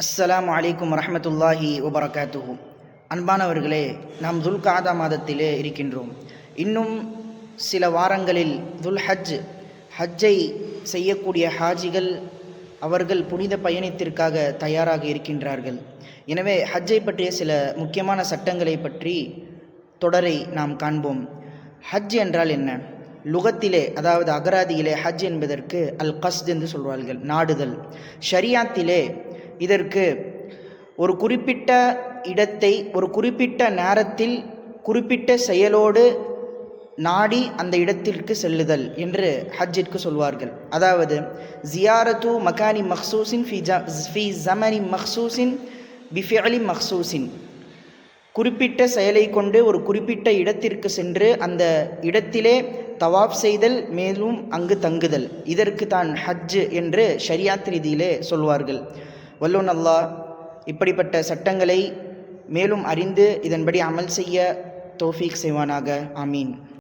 அஸ்ஸலாமு அலைக்கும் வரஹ்மத்துல்லாஹி வபரகாத்துஹு. அன்பானவர்களே நாம் துல்காதா மாதத்திலே இருக்கின்றோம். இன்னும் சில வாரங்களில் துல் ஹஜ் ஹஜ்ஜை செய்யக்கூடிய ஹாஜிகள் அவர்கள் புனித பயணத்திற்காக தயாராக இருக்கின்றார்கள். எனவே ஹஜ்ஜை பற்றிய சில முக்கியமான சட்டங்களை பற்றி தொடரை நாம் காண்போம். ஹஜ் என்றால் என்ன? லுகத்திலே அதாவது அகராதியிலே ஹஜ் என்பதற்கு அல் கஸ்த் என்று சொல்வார்கள் நாடுதல். ஷரியாத்திலே இதற்கு ஒரு குறிப்பிட்ட இடத்தை ஒரு குறிப்பிட்ட நேரத்தில் குறிப்பிட்ட செயலோடு நாடி அந்த இடத்திற்கு செல்லுதல் என்று ஹஜ்ஜிற்கு சொல்வார்கள். அதாவது ஜியாரத்து மகானி மஹ்சூசின் ஃபி ஜ ஃபி ஜமனி மக்சூசின் பிஃபியலி மக்சூசின் குறிப்பிட்ட செயலை கொண்டு ஒரு குறிப்பிட்ட இடத்திற்கு சென்று அந்த இடத்திலே தவாப் செய்தல் மேலும் அங்கு தங்குதல். இதற்கு தான் ஹஜ் என்று ஷரியாத் ரீதியிலே சொல்வார்கள். வல்லோன் அல்லாஹ் இப்படிப்பட்ட சட்டங்களை மேலும் அறிந்து இதன்படி அமல் செய்ய தோஃபீக் செய்வானாக. ஆமீன்.